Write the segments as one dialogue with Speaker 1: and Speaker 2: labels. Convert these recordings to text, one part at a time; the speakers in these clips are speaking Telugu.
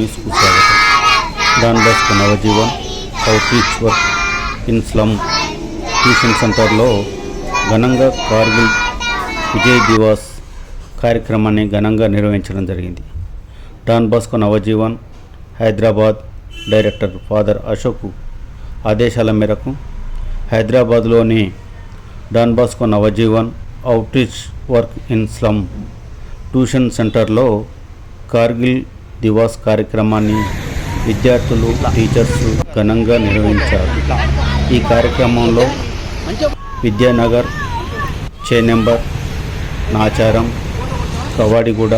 Speaker 1: న్యూస్కు స్వాగతం Don Bosco Navajeevan outreach work in slum tuition సెంటర్లో ఘనంగా కార్గిల్ విజయ్ దివాస్ కార్యక్రమాన్ని ఘనంగా నిర్వహించడం జరిగింది. Don Bosco Navajeevan Hyderabad director father Ashok ఆదేశాల మేరకు హైదరాబాద్లోని Don Bosco Navajeevan outreach work in slum tuition సెంటర్లో కార్గిల్ దివాస్ కార్యక్రమాన్ని విద్యార్థులు టీచర్స్ ఘనంగా నిర్వహించారు. ఈ కార్యక్రమంలో విద్యానగర్ చే నెంబర్ నాచారం కవాడిగూడ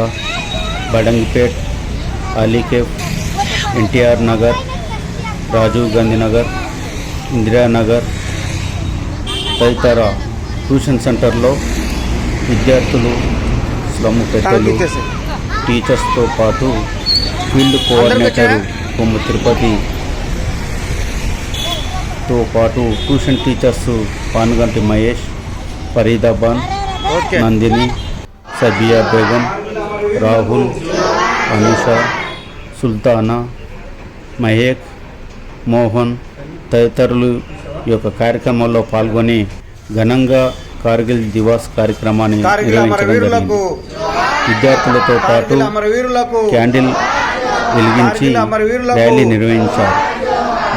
Speaker 1: బడంగిపేట్ అలీకేఫ్ ఎన్టీఆర్ నగర్ రాజీవ్ గాంధీ నగర్ ఇందిరానగర్ తదితర ట్యూషన్ సెంటర్లో విద్యార్థులు స్లమ్ పెద్దలు టీచర్స్తో పాటు ఫీల్డ్ కోఆర్డినేటర్ కొమ్ము తిరుపతితో పాటు ట్యూషన్ టీచర్స్ పానుగంటి మహేష్ ఫరీదాబాన్ నందిని సబియా బేగం రాహుల్ అనుష సుల్తానా మహేక్ మోహన్ తదితరులు ఈ యొక్క కార్యక్రమంలో పాల్గొని ఘనంగా కార్గిల్ దివాస్ కార్యక్రమాన్ని నిర్వహించడం జరిగింది. విద్యార్థులతో పాటు క్యాండిల్ వెలిగించి ర్యాలీ నిర్వహించారు.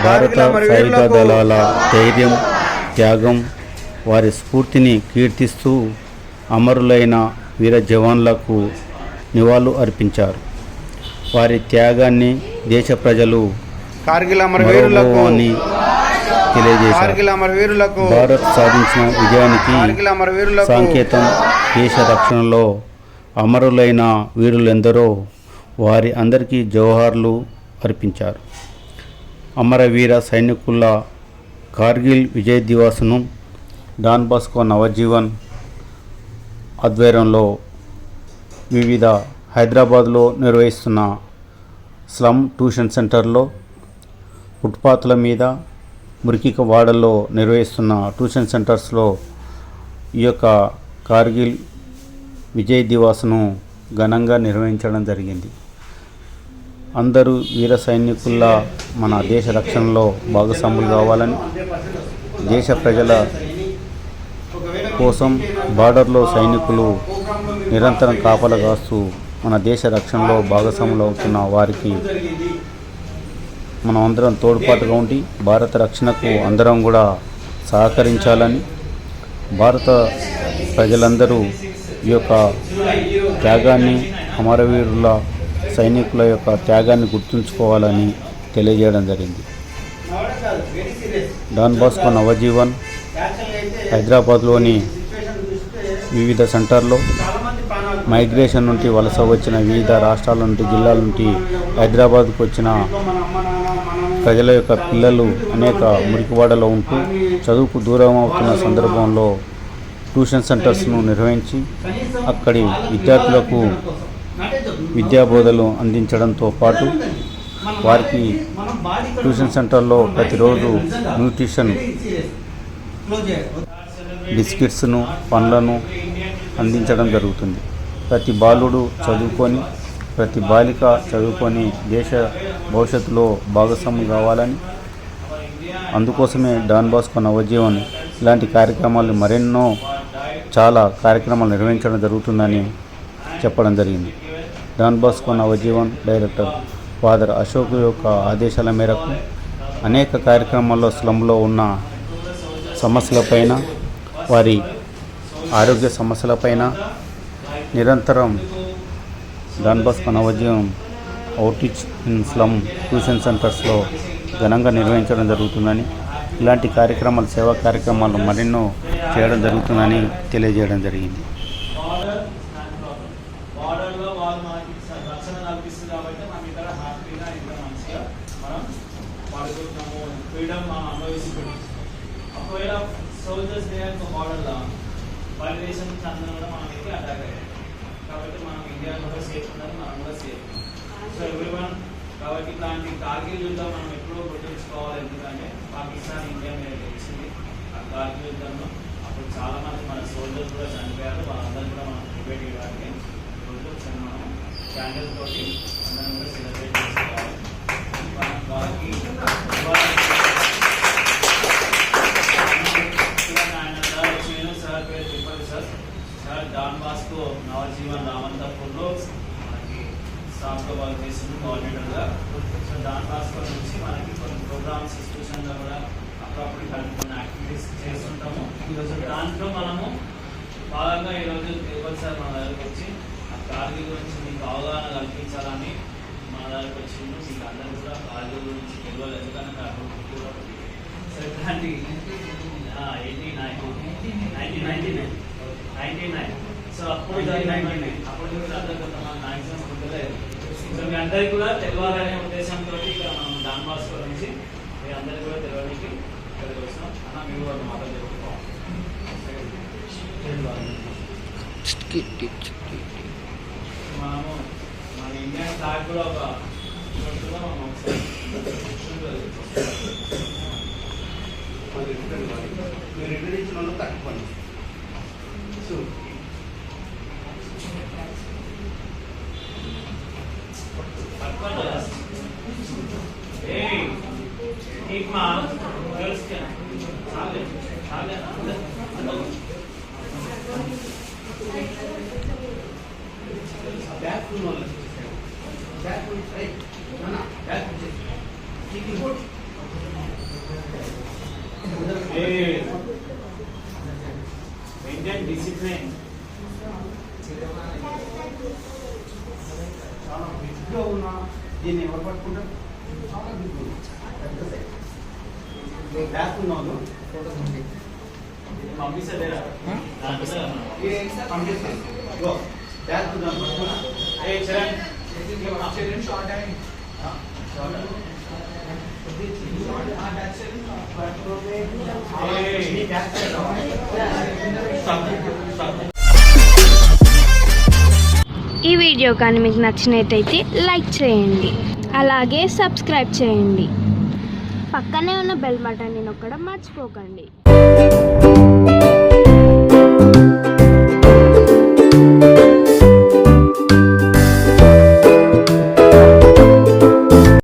Speaker 1: భారత సాయుధ దళాల ధైర్యం త్యాగం వారి స్ఫూర్తిని కీర్తిస్తూ అమరులైన వీర జవాన్లకు నివాళులు అర్పించారు. వారి త్యాగాన్ని దేశ ప్రజలు మరవబోవని తెలియజేశారు. భారత్ సాధించిన విజయానికి సంకేతం దేశ రక్షణలో అమరులైన వీరులెందరో వారి అందరికీ జవహార్లు అర్పించారు. అమరవీర సైనికుల కార్గిల్ విజయ్ దివాస్ను డాన్ బాస్కో నవజీవన్ ఆధ్వర్యంలో వివిధ హైదరాబాద్లో నిర్వహిస్తున్న స్లమ్ ట్యూషన్ సెంటర్లో ఫుట్పాత్ల మీద మురికిక వాడల్లో నిర్వహిస్తున్న ట్యూషన్ సెంటర్స్లో ఈ యొక్క కార్గిల్ విజయ్ దివాస్ను ఘనంగా నిర్వహించడం జరిగింది. అందరూ వీర సైనికుల్లా మన దేశ రక్షణలో భాగస్వాములు కావాలని దేశ ప్రజల కోసం బార్డర్లో సైనికులు నిరంతరం కాపలా కాస్తూ మన దేశ రక్షణలో భాగస్వాములు అవుతున్న వారికి మనం అందరం తోడ్పాటుగా ఉండి భారత రక్షణకు అందరం కూడా సహకరించాలని భారత ప్రజలందరూ ఈ యొక్క త్యాగాన్ని అమరవీరుల సైనికుల యొక్క త్యాగాన్ని గుర్తుంచుకోవాలని తెలియజేయడం జరిగింది. డాన్ బాస్కో నవజీవన్ హైదరాబాద్లోని వివిధ సెంటర్లో మైగ్రేషన్ నుండి వలస వచ్చిన వివిధ రాష్ట్రాల నుండి జిల్లాల నుండి హైదరాబాద్కు వచ్చిన ప్రజల యొక్క పిల్లలు అనేక మురికివాడలో ఉంటూ చదువుకు దూరం అవుతున్న సందర్భంలో ట్యూషన్ సెంటర్స్ను నిర్వహించి అక్కడి విద్యార్థులకు విద్యాబోధలు అందించడంతో పాటు వారికి ట్యూషన్ సెంటర్లో ప్రతిరోజు న్యూట్రిషన్ బిస్కెట్స్ను పండ్లను అందించడం జరుగుతుంది. ప్రతి బాలుడు చదువుకొని ప్రతి బాలిక చదువుకొని దేశ భవిష్యత్తులో భాగస్వామి కావాలని అందుకోసమే డాన్ బాస్కో నవజీవన్ ఇలాంటి కార్యక్రమాలు మరెన్నో చాలా కార్యక్రమాలు నిర్వహించడం జరుగుతుందని చెప్పడం జరిగింది. Don Bosco Navajeevan director father Ashok యొక్క ఆదేశాల మేరకు అనేక కార్యక్రమాల్లో స్లంలో ఉన్న సమస్యలపైన వారి ఆరోగ్య సమస్యలపైన నిరంతరం Don Bosco Navajeevan outreach in slum tuition సెంటర్స్లో ఘనంగా నిర్వహించడం జరుగుతుందని ఇలాంటి కార్యక్రమాలు సేవా కార్యక్రమాలు మరెన్నో చేయడం జరుగుతుందని తెలియజేయడం జరిగింది.
Speaker 2: ఒకవేళ సోల్జర్స్ డే యొక్క బార్డర్లో అందరూ కూడా మనకి అటాక్ కాబట్టి మనం ఇండియా కూడా సేఫ్ ఉండాలి మనం కూడా సేఫ్ సో ఎవ్రీవన్ కాబట్టి ఇలాంటి కార్గిల్ యుద్ధం మనం ఎప్పుడో గుర్తుంచుకోవాలి. ఎందుకంటే పాకిస్తాన్ ఇండియా మీద గెలిచింది. ఆ కార్గిల్ యుద్ధంలో అప్పుడు చాలా మంది మన సోల్జర్స్ కూడా చనిపోయారు. వాళ్ళందరూ కూడా మనం ప్రిపేర్ చేయడానికి ఈరోజు చిన్న మనం క్యాండిల్ తోటి వర్క్ చేస్తుంది కోఆర్డినేటర్గా సో డాన్ బాస్కో నుంచి మనకి కొన్ని ప్రోగ్రామ్స్ ఇన్స్టిట్యూషన్లో కూడా అప్పుడప్పుడు కొన్ని యాక్టివిటీస్ చేస్తుంటాము. ఈరోజు దాంట్లో మనము భాగంగా ఈరోజు తిరుపతి సార్ మన దగ్గరికి వచ్చి ఆ కార్గిల్ గురించి మీకు అవగాహన కల్పించాలని మన దగ్గరికి వచ్చిండు. మీకు అందరూ కూడా కార్గిల్ గురించి తెలియదు ఎందుకంటే నాకు గుర్తు కూడా ఉంది. సో ఇట్లాంటి eighty nine. Nineteen ninety nine. Ninety nine. So అప్పుడు అప్పుడు కూడా అందరూ కొంతమంది మ్యాక్సిమం అందరికీ కూడా తెలియాలనే ఉద్దేశంతో ఇక్కడ మనం డాన్ బాస్కో నుంచి మీ అందరికీ కూడా తెలియడానికి ఇక్కడికి వచ్చినాం అన్న మీరు కూడా ఒక మాట చెప్పుకోవాలి మనము మన ఇండియన్ ఫ్లాగ్ కూడా ఒక మనం ఒకసారి
Speaker 3: మరి ఇచ్చిన వాళ్ళు తక్కువండి so
Speaker 2: Back to knowledge. Back to
Speaker 3: right. No, no. Back to it. Keep it good.
Speaker 2: Hey. Maintain discipline.
Speaker 3: చాలా బిగ్గా ఉన్న దీన్ని ఎవరు పట్టుకుంటారు చాలా బిగ్గా
Speaker 4: ఈ వీడియో కానీ మీకు నచ్చినట్టయితే లైక్ చేయండి. అలాగే సబ్స్క్రైబ్ చేయండి. పక్కనే ఉన్న బెల్ బటన్ని నొక్కడం మర్చిపోకండి.